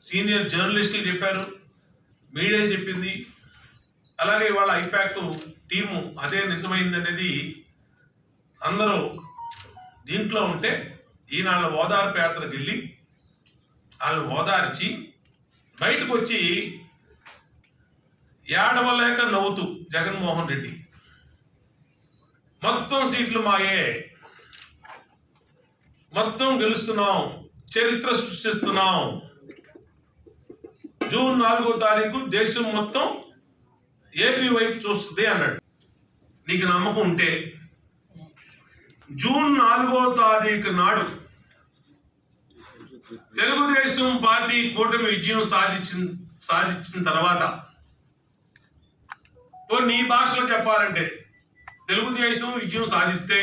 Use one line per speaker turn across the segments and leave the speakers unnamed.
Senior జర్నలిస్టులు చెప్పారు media చెప్పింది. అలాగే వాళ్ళ ఇంపాక్ట్ టీము అదే నిజమైంది అనేది అందరూ దీంట్లో ఉంటే ఈనాళ్ళ ఓదార్పు యాత్రకు వెళ్ళి వాళ్ళు ఓదార్చి బయటకు వచ్చి ఏడవలేక నవ్వుతూ జగన్మోహన్ రెడ్డి. మొత్తం సీట్లు మాయే. మొత్తం గెలుస్తున్నాం. చరిత్ర సృష్టిస్తున్నాం. జూన్ నాలుగో తారీఖు దేశం మొత్తం ఏపీ వైపు చూస్తుంది అన్నాడు. నీకు నమ్మకం ఉంటే జూన్ నాలుగో తారీఖు నాడు తెలుగుదేశం పార్టీ కూటమి విజయం సాధించిన సాధించిన తర్వాత ఓ నీ భాషలో చెప్పాలంటే తెలుగుదేశం విజయం సాధిస్తే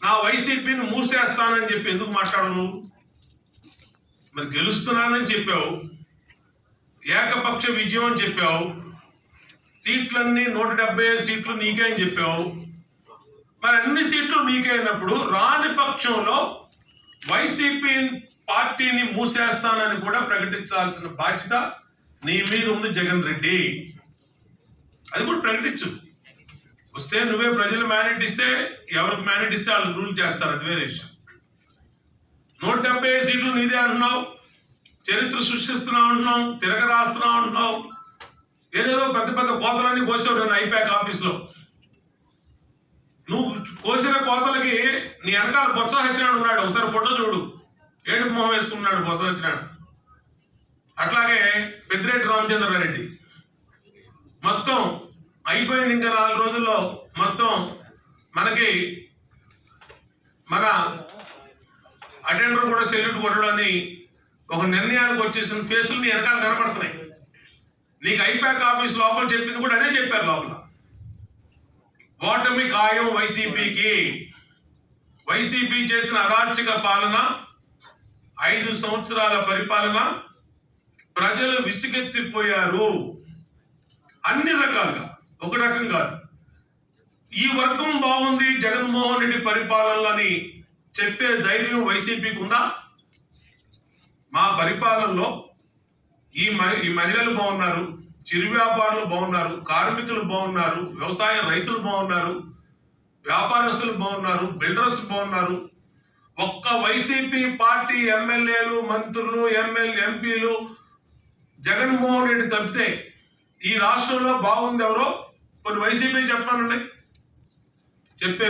నా వైసీపీని మూసేస్తానని చెప్పి ఎందుకు మాట్లాడవు నువ్వు? మరి గెలుస్తున్నానని చెప్పావు. ఏకపక్ష విజయం అని చెప్పావు. సీట్లన్నీ నూట డెబ్బై ఐదు సీట్లు నీకే అని చెప్పావు. మరి అన్ని సీట్లు నీకే అయినప్పుడు రాని పక్షంలో వైసీపీ పార్టీని మూసేస్తానని కూడా ప్రకటించాల్సిన బాధ్యత నీ మీద ఉంది జగన్ రెడ్డి. అది కూడా ప్రకటించు. వస్తే నువ్వే ప్రజలు మ్యాండేట్ ఇస్తే ఎవరికి మ్యాండేట్ ఇస్తే వాళ్ళు రూల్ చేస్తారు. అది వేరే విషయం. నూట డెబ్బై ఐదు సీట్లు నీదే అంటున్నావు. చరిత్ర సృష్టిస్తున్నాం అంటున్నాం తిరగ రాస్తున్నావు అంటున్నావు ఏదేదో పెద్ద పెద్ద కోతలన్నీ కోసావు నేను ఐపాక్ ఆఫీస్లో. నువ్వు కోసిన కోతలకి నీ వెనకాల బొత్స ఉన్నాడు. ఒకసారి ఫోటో చూడు. ఏడుపు మొహం వేసుకున్నాడు బొత్స సత్యనారాయణ. అట్లాగే పెద్దిరెడ్డి రామచంద్రారెడ్డి మొత్తం అయిపోయింది ఇంకా నాలుగు రోజుల్లో మొత్తం మనకి మన అటెండర్ కూడా సెల్యూట్ కొట్టడాన్ని ఒక నిర్ణయానికి వచ్చేసిన ఫేసులు నీ వెనకాల కనపడుతున్నాయి నీకు ఐపాక్ ఆఫీస్ లోపల చెప్పింది కూడా అదే చెప్పారు లోపల. ఓటమి ఖాయం వైసీపీకి. వైసీపీ చేసిన అరాచక పాలన ఐదు సంవత్సరాల పరిపాలన ప్రజలు విసుగెత్తిపోయారు. అన్ని రకాలుగా ఒక రకం కాదు. ఈ వర్గం బాగుంది జగన్మోహన్ రెడ్డి పరిపాలనని చెప్పే ధైర్యం వైసీపీకి ఉందా? మా పరిపాలనలో ఈ మహి- ఈ మహిళలు బాగున్నారు చిరు వ్యాపారులు బాగున్నారు కార్మికులు బాగున్నారు వ్యవసాయ రైతులు బాగున్నారు వ్యాపారస్తులు బాగున్నారు బిల్డర్స్ బాగున్నారు. ఒక్క వైసీపీ పార్టీ ఎమ్మెల్యేలు మంత్రులు ఎమ్మెల్యే ఎంపీలు జగన్మోహన్ రెడ్డి తప్పితే ఈ రాష్ట్రంలో బాగుంది ఎవరో? కొన్ని వైసీపీ చెప్పానండి చెప్పే